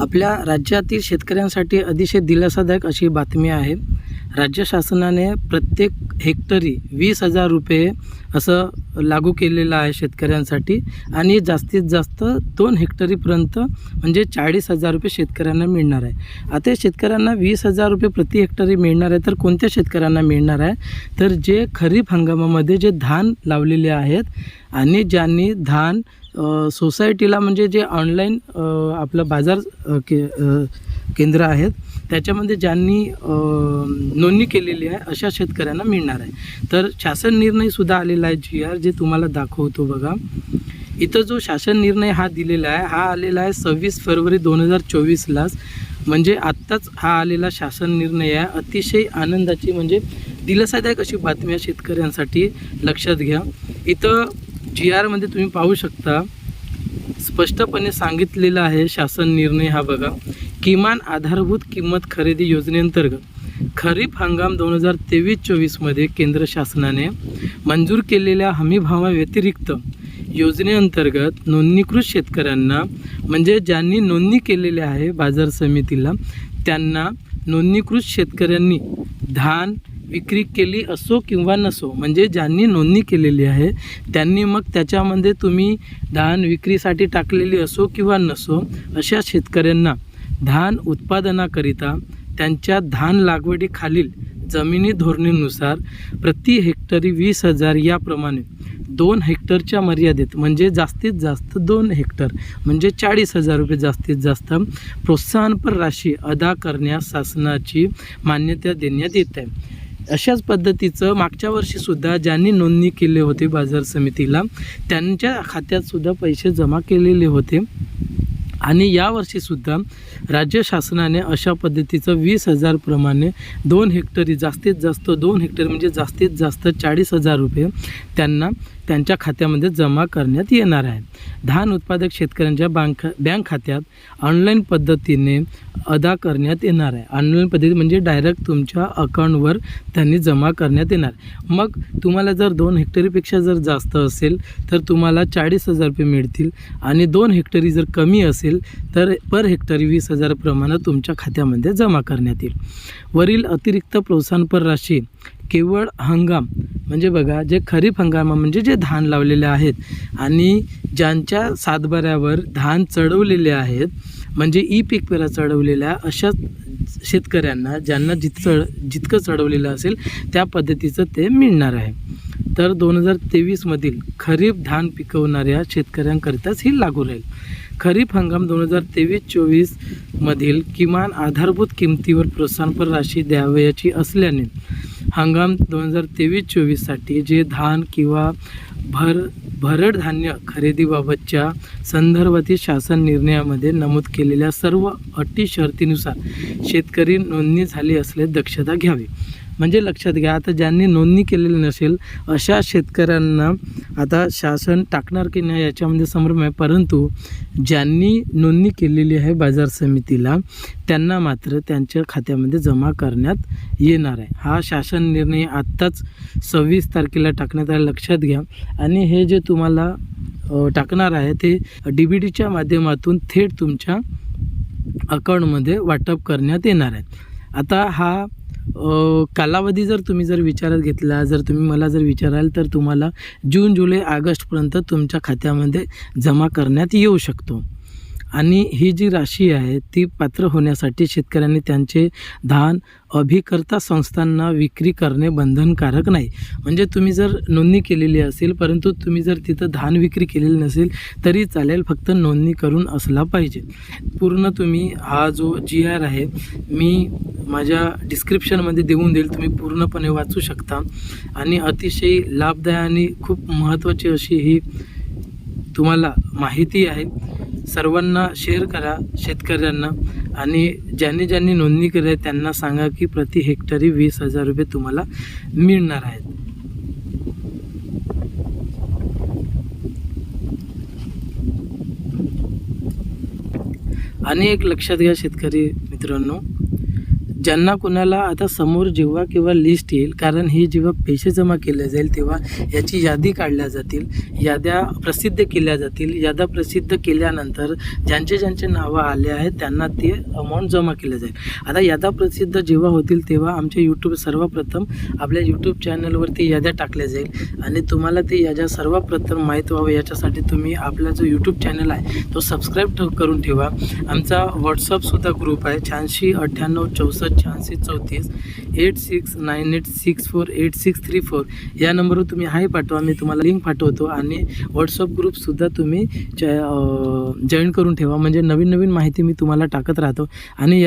आपल्या राज्यातील शेतकऱ्यांसाठी अतिशय दिलासादायक अशी बातमी आहे. राज्य शासनाने प्रत्येक हेक्टरी वीस हजार रुपये असं लागू केलेलं आहे शेतकऱ्यांसाठी आणि जास्तीत जास्त दोन हेक्टरीपर्यंत म्हणजे चाळीस हजार रुपये शेतकऱ्यांना मिळणार आहे. आता शेतकऱ्यांना वीस हजार रुपये प्रति हेक्टरी मिळणार आहे तर कोणत्या शेतकऱ्यांना मिळणार आहे? तर जे खरीप हंगामामध्ये जे धान लावलेले आहेत आणि ज्यांनी धान सोसायटीला म्हणजे जे ऑनलाईन आपलं बाजार के केंद्र आहेत त्याच्यामध्ये ज्यांनी नोंदणी केलेली आहे अशा शेतकऱ्यांना मिळणार आहे. तर शासन निर्णयसुद्धा आलेला आहे जी आर जे तुम्हाला दाखवतो बघा. इथं जो शासन निर्णय हा दिलेला आहे हा आलेला आहे सव्वीस फरवरी दोन हजार चोवीसलाच म्हणजे आत्ताच हा आलेला शासन निर्णय आहे. अतिशय आनंदाची म्हणजे दिलासादायक अशी बातमी आहे शेतकऱ्यांसाठी. लक्षात घ्या. इथं जी आरमध्ये तुम्ही पाहू शकता. स्पष्टपणे सांगितलेलं आहे शासन निर्णय हा बघा. किमान आधारभूत किंमत खरेदी योजनेअंतर्गत खरीप हंगाम दोन हजार तेवीस चोवीसमध्ये केंद्र शासनाने मंजूर केलेल्या हमीभावाव्यतिरिक्त योजनेअंतर्गत नोंदणीकृत शेतकऱ्यांना म्हणजे ज्यांनी नोंदणी केलेली आहे बाजार समितीला त्यांना नोंदणीकृत शेतकऱ्यांनी धान विक्री केली असो किंवा नसो म्हणजे ज्यांनी नोंदणी केलेली आहे त्यांनी मग त्याच्यामध्ये तुम्ही धान विक्रीसाठी टाकलेली असो किंवा नसो अशा शेतकऱ्यांना धान उत्पादनाकरिता त्यांच्या धान लागवडीखालील जमिनी धोरणीनुसार प्रति हेक्टरी वीस हजार याप्रमाणे दोन हेक्टरच्या मर्यादेत म्हणजे जास्तीत जास्त दोन हेक्टर म्हणजे चाळीस हजार रुपये जास्तीत जास्त प्रोत्साहनपर राशी अदा करण्यास शासनाची मान्यता देण्यात येत आहे. अशाच पद्धतीचं मागच्या वर्षीसुद्धा ज्यांनी नोंदणी केली होती बाजार समितीला त्यांच्या खात्यातसुद्धा पैसे जमा केलेले होते. आणि यावर्षीसुद्धा राज्य शासनाने अशा पद्धतीचं वीस हजारप्रमाणे दोन हेक्टरी जास्तीत जास्त दोन हेक्टर म्हणजे जास्तीत जास्त चाळीस हजार रुपये त्यांना त्यांच्या खात्यामध्ये जमा करण्यात येणार आहे धान उत्पादक शेतकऱ्यांच्या बँक बँक खात्यात ऑनलाईन पद्धतीने अदा करण्यात येणार आहे. ऑनलाईन पद्धती म्हणजे डायरेक्ट तुमच्या अकाउंटवर त्यांनी जमा करण्यात येणार. मग तुम्हाला जर दोन हेक्टरीपेक्षा जर जास्त असेल तर तुम्हाला चाळीस हजार रुपये मिळतील आणि दोन हेक्टरी जर कमी असेल तर पर हेक्टरी वीस हजार प्रमाणात तुमच्या खात्यामध्ये जमा करण्यात येईल. वरील अतिरिक्त प्रोत्साहनपर राशी केवळ हंगाम. म्हणजे बघा जे खरीप हंगाम म्हणजे जे धान लावलेले आहेत आणि ज्यांच्या सातबाऱ्यावर धान चढवलेले आहेत म्हणजे ई पीक पेरा चढवलेल्या अशा शेतकऱ्यांना ज्यांना जित चढ जितकं चढवलेलं असेल त्या पद्धतीचं ते मिळणार आहे. तर दोन हजार तेवीसमधील खरीप धान पिकवणाऱ्या शेतकऱ्यांकरिताच ही लागू राहील. खरीप हंगाम दोन हजार तेवीस चोवीसमधील किमान आधारभूत किमतीवर प्रोत्साहनपर राशी द्यावयाची असल्याने हंगाम दोन हजार तेवीस चोवीससाठी जे धान किंवा भर भरड धान्य खरेदीबाबतच्या संदर्भातील शासन निर्णयामध्ये नमूद केलेल्या सर्व अटी शर्तीनुसार शेतकरी नोंदणी झाली असल्यास दक्षता घ्यावी. म्हणजे लक्षात घ्या आता ज्यांनी नोंदणी केलेली नसेल अशा शेतकऱ्यांना आता शासन टाकणार की नाही याच्यामध्ये संभ्रम आहे. परंतु ज्यांनी नोंदणी केलेली आहे बाजार समितीला त्यांना मात्र त्यांच्या खात्यामध्ये जमा करण्यात येणार आहे. हा शासन निर्णय आत्ताच सव्वीस तारखेला टाकण्यात आला लक्षात घ्या. आणि हे जे तुम्हाला टाकणार आहे ते डी बी डीच्या माध्यमातून थेट तुमच्या अकाउंटमध्ये वाटप करण्यात येणार आहे. आता हा कालावधी जर तुम्ही जर विचारात घेतला जर तुम्ही मला जर विचाराल तर तुम्हाला जून जुलै ऑगस्टपर्यंत तुमच्या खात्यामध्ये जमा करण्यात येऊ शकतो. आणि ही जी राशी आहे ती पात्र होण्यासाठी शेतकऱ्यांनी त्यांचे धान अभिकर्ता संस्थांना विक्री करणे बंधनकारक नाही. म्हणजे तुम्ही जर नोंदणी केलेली असेल परंतु तुम्ही जर तिथं धान विक्री केलेली नसेल तरी चालेल फक्त नोंदणी करून असला पाहिजे. पूर्ण तुम्ही हा जो जी आर आहे मी माझ्या डिस्क्रिप्शनमध्ये देऊन देईल तुम्ही पूर्णपणे वाचू शकता. आणि अतिशय लाभदायक आणि खूप महत्त्वाची अशी ही तुम्हाला माहिती आहे. सर्वांना शेअर करा शेतकऱ्यांना. आणि ज्यांनी ज्यांनी नोंदणी केली आहे त्यांना सांगा की प्रति हेक्टरी वीस हजार रुपये तुम्हाला मिळणार आहेत. आणि एक लक्षात घ्या शेतकरी मित्रांनो ज्यांना कुणाला आता समोर जेव्हा किंवा लिस्ट येईल कारण हे जेव्हा पैसे जमा केले जाईल तेव्हा याची यादी काढल्या जातील याद्या प्रसिद्ध केल्या जातील याद्या प्रसिद्ध केल्यानंतर ज्यांचे ज्यांचे नावं आले आहेत त्यांना ते अमाऊंट जमा केले जाईल. आता याद्या प्रसिद्ध जेव्हा होतील तेव्हा आमच्या यूट्यूब सर्वप्रथम आपल्या यूट्यूब चॅनलवरती याद्या टाकल्या जाईल. आणि तुम्हाला ते याद्या सर्वप्रथम माहीत व्हावं याच्यासाठी तुम्ही आपला जो यूट्यूब चॅनल आहे तो सबस्क्राईब करून ठेवा. आमचा व्हॉट्सअपसुद्धा ग्रुप आहे शहाऐंशी अठ्ठ्याण्णव चौसष्ट शहाऐंशी चौतीस eight six nine eight six four eight six three four या नंबरवर तुम्ही हाय पाठवा मी तुम्हाला लिंक पाठवतो आणि व्हॉट्सअप ग्रुपसुद्धा तुम्ही जॉईन करून ठेवा म्हणजे नवीन नवीन माहिती मी तुम्हाला टाकत राहतो आणि या